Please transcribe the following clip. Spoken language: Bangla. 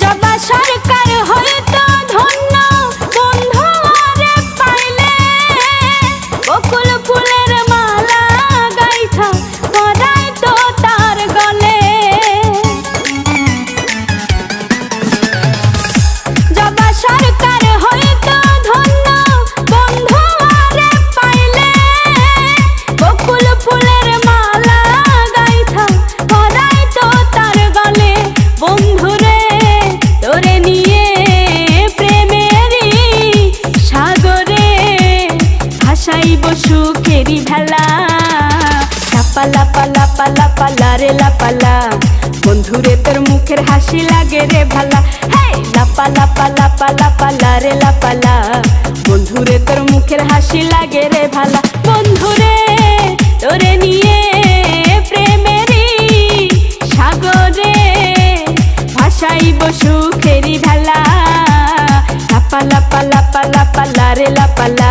জবা সরকার হয়তো ভাসাইব সুখেরি ভেলা। লাপা লাপা লাপা লাপা লারে লাপালা বন্ধুরে, তোর মুখের হাসি লাগে রে ভালা। লাপা লাপা লাপা লাপা লারে লাপালা বন্ধুরে, তোর মুখের হাসি লাগে রে ভালা। বন্ধুরে, তোরে নিয়ে প্রেমেরই সাগরে ভাসাইব সুখেরি ভেলা। লাপা লাপা লাপা লাপা লারে লাপালা